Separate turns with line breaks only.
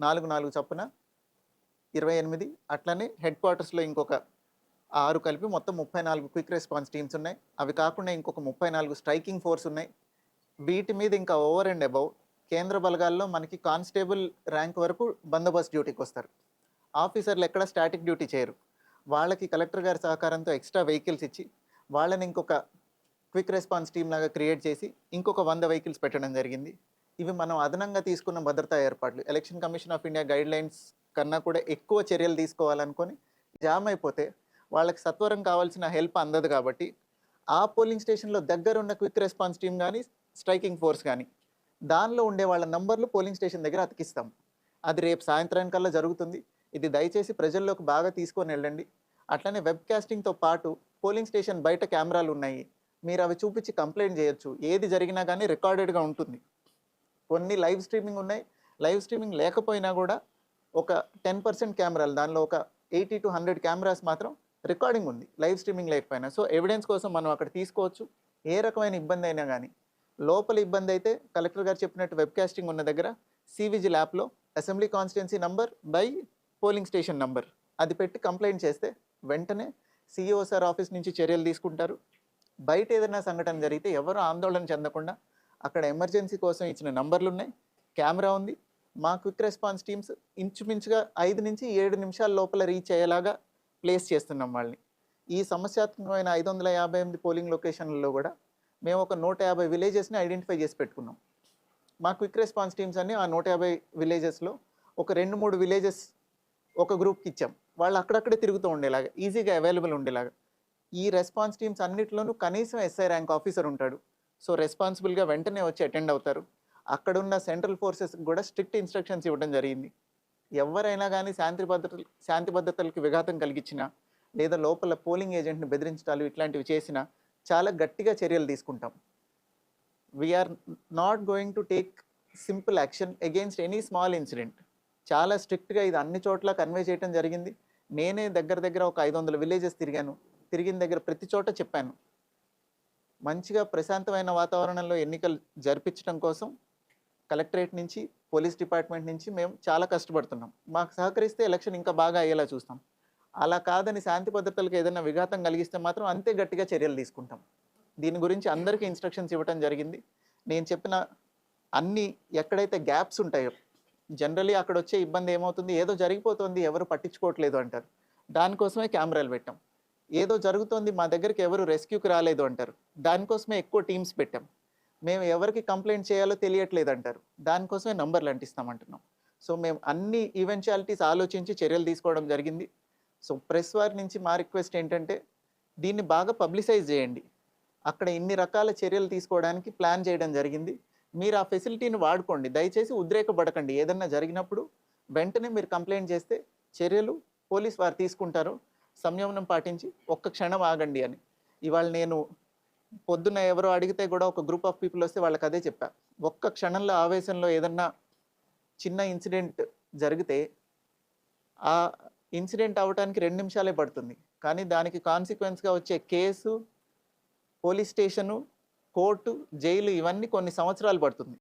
నాలుగు నాలుగు చొప్పున ఇరవై ఎనిమిది అట్లనే హెడ్ క్వార్టర్స్లో ఇంకొక ఆరు కలిపి మొత్తం ముప్పై నాలుగు క్విక్ రెస్పాన్స్ టీమ్స్ ఉన్నాయి. అవి కాకుండా ఇంకొక ముప్పై నాలుగు స్ట్రైకింగ్ ఫోర్స్ ఉన్నాయి. వీటి మీద ఇంకా ఓవర్ అండ్ అబౌవ్ కేంద్ర బలగాల్లో మనకి కానిస్టేబుల్ ర్యాంక్ వరకు బందోబస్తు డ్యూటీకి వస్తారు. ఆఫీసర్లు ఎక్కడ స్టాటిక్ డ్యూటీ చేయరు. వాళ్ళకి కలెక్టర్ గారి సహకారంతో ఎక్స్ట్రా వెహికల్స్ ఇచ్చి వాళ్ళని ఇంకొక క్విక్ రెస్పాన్స్ టీమ్ లాగా క్రియేట్ చేసి ఇంకొక వంద వెహికల్స్ పెట్టడం జరిగింది. ఇవి మనం అదనంగా తీసుకున్న భద్రతా ఏర్పాట్లు. Election Commission of India guidelines కన్నా కూడా ఎక్కువ చర్యలు తీసుకోవాలనుకొని జామ్ అయిపోతే వాళ్ళకి సత్వరం కావాల్సిన హెల్ప్ అందదు కాబట్టి ఆ పోలింగ్ స్టేషన్లో దగ్గర ఉన్న క్విక్ రెస్పాన్స్ టీం కానీ స్ట్రైకింగ్ ఫోర్స్ కానీ దానిలో ఉండే వాళ్ళ నంబర్లు పోలింగ్ స్టేషన్ దగ్గర అతికిస్తాం. అది రేపు సాయంత్రానికల్లా జరుగుతుంది. ఇది దయచేసి ప్రజల్లోకి బాగా తీసుకొని వెళ్ళండి. అట్లనే వెబ్ కాస్టింగ్తో పాటు పోలింగ్ స్టేషన్ బయట కెమెరాలు ఉన్నాయి. మీరు అవి చూపించి కంప్లైంట్ చేయొచ్చు. ఏది జరిగినా కానీ రికార్డెడ్గా ఉంటుంది. కొన్ని లైవ్ స్ట్రీమింగ్ ఉన్నాయి. లైవ్ స్ట్రీమింగ్ లేకపోయినా కూడా ఒక టెన్ పర్సెంట్ కెమెరాలు దానిలో ఒక ఎయిటీ టు హండ్రెడ్ కెమెరాస్ మాత్రం రికార్డింగ్ ఉంది లైవ్ స్ట్రీమింగ్ లేకపోయినా. సో ఎవిడెన్స్ కోసం మనం అక్కడ తీసుకోవచ్చు. ఏ రకమైన ఇబ్బంది అయినా కానీ లోపల ఇబ్బంది అయితే కలెక్టర్ గారు చెప్పినట్టు వెబ్కాస్టింగ్ ఉన్న దగ్గర సివిజిల్ యాప్లో assembly constituency number by polling station number. అది పెట్టి కంప్లైంట్ చేస్తే వెంటనే సిఇఓ సార్ ఆఫీస్ నుంచి చర్యలు తీసుకుంటారు. బయట ఏదైనా సంఘటన జరిగితే ఎవరు ఆందోళన చెందకుండా అక్కడ ఎమర్జెన్సీ కోసం ఇచ్చిన నంబర్లు ఉన్నాయి కెమెరా ఉంది. మా క్విక్ రెస్పాన్స్ టీమ్స్ ఇంచుమించుగా ఐదు నుంచి ఏడు నిమిషాల లోపల రీచ్ అయ్యేలాగా ప్లేస్ చేస్తున్నాం వాళ్ళని. ఈ సమస్యాత్మకమైన ఐదు వందల యాభై ఎనిమిది పోలింగ్ లొకేషన్లలో కూడా మేము ఒక నూట యాభై విలేజెస్ని ఐడెంటిఫై చేసి పెట్టుకున్నాం. మా క్విక్ రెస్పాన్స్ టీమ్స్ అన్ని ఆ నూట యాభై విలేజెస్లో ఒక రెండు మూడు విలేజెస్ ఒక గ్రూప్కి ఇచ్చాం. వాళ్ళు అక్కడక్కడే తిరుగుతూ ఉండేలాగా ఈజీగా అవైలబుల్ ఉండేలాగా. ఈ రెస్పాన్స్ టీమ్స్ అన్నిట్లోనూ కనీసం ఎస్ఐ ర్యాంక్ ఆఫీసర్ ఉంటాడు. సో రెస్పాన్సిబుల్గా వెంటనే వచ్చి అటెండ్ అవుతారు. అక్కడున్న సెంట్రల్ ఫోర్సెస్ కూడా స్ట్రిక్ట్ ఇన్స్ట్రక్షన్స్ ఇవ్వడం జరిగింది. ఎవరైనా కానీ శాంతి భద్రతలు శాంతి భద్రతలకు విఘాతం కలిగించినా లేదా లోపల పోలింగ్ ఏజెంట్ని బెదిరించడాలు ఇట్లాంటివి చేసినా చాలా గట్టిగా చర్యలు తీసుకుంటాం. We're not going to take simple action against any small incident చాలా స్ట్రిక్ట్గా ఇది అన్ని చోట్ల కన్వే చేయడం జరిగింది. నేనే దగ్గర దగ్గర ఒక ఐదు వందల విలేజెస్ తిరిగాను. తిరిగిన దగ్గర ప్రతి చోట చెప్పాను. మంచిగా ప్రశాంతమైన వాతావరణంలో ఎన్నికలు జరిపించడం కోసం కలెక్టరేట్ నుంచి పోలీస్ డిపార్ట్మెంట్ నుంచి మేము చాలా కష్టపడుతున్నాం. మాకు సహకరిస్తే ఎలక్షన్ ఇంకా బాగా అయ్యేలా చూస్తాం. అలా కాదని శాంతి భద్రతలకు ఏదైనా విఘాతం కలిగిస్తే మాత్రం అంతే గట్టిగా చర్యలు తీసుకుంటాం. దీని గురించి అందరికీ ఇన్స్ట్రక్షన్స్ ఇవ్వడం జరిగింది. నేను చెప్పిన అన్ని ఎక్కడైతే గ్యాప్స్ ఉంటాయో జనరలీ అక్కడ వచ్చే ఇబ్బంది ఏమవుతుంది? ఏదో జరిగిపోతుంది ఎవరు పట్టించుకోవట్లేదు అంటారు. దానికోసమే కెమెరాలు పెట్టాం. ఏదో జరుగుతోంది మా దగ్గరికి ఎవరు రెస్క్యూకి రాలేదు అంటారు. దానికోసమే ఎక్కువ టీమ్స్ పెట్టాం. మేము ఎవరికి కంప్లైంట్ చేయాలో తెలియట్లేదు అంటారు. దానికోసమే నంబర్లు అంటిస్తామంటున్నాం. సో మేము అన్ని ఈవెన్చువాలిటీస్ ఆలోచించి చర్యలు తీసుకోవడం జరిగింది. సో ప్రెస్ వారి నుంచి మా రిక్వెస్ట్ ఏంటంటే దీన్ని బాగా పబ్లిసైజ్ చేయండి. అక్కడ ఇన్ని రకాల చర్యలు తీసుకోవడానికి ప్లాన్ చేయడం జరిగింది. మీరు ఆ ఫెసిలిటీని వాడుకోండి. దయచేసి ఉద్రేకపడకండి. ఏదన్నా జరిగినప్పుడు వెంటనే మీరు కంప్లైంట్ చేస్తే చర్యలు పోలీస్ వారు తీసుకుంటారు. సంయమనం పాటించి ఒక్క క్షణం ఆగండి అని. ఇవాళ నేను పొద్దున్న ఎవరో అడిగితే కూడా ఒక గ్రూప్ ఆఫ్ పీపుల్ వస్తే వాళ్ళకి అదే చెప్పా. ఒక్క క్షణంలో ఆవేశంలో ఏదన్నా చిన్న ఇన్సిడెంట్ జరిగితే ఆ ఇన్సిడెంట్ అవడానికి రెండు నిమిషాలే పడుతుంది. కానీ దానికి కాన్సిక్వెన్స్గా వచ్చే case police station court jail ఇవన్నీ కొన్ని సంవత్సరాలు పడుతుంది.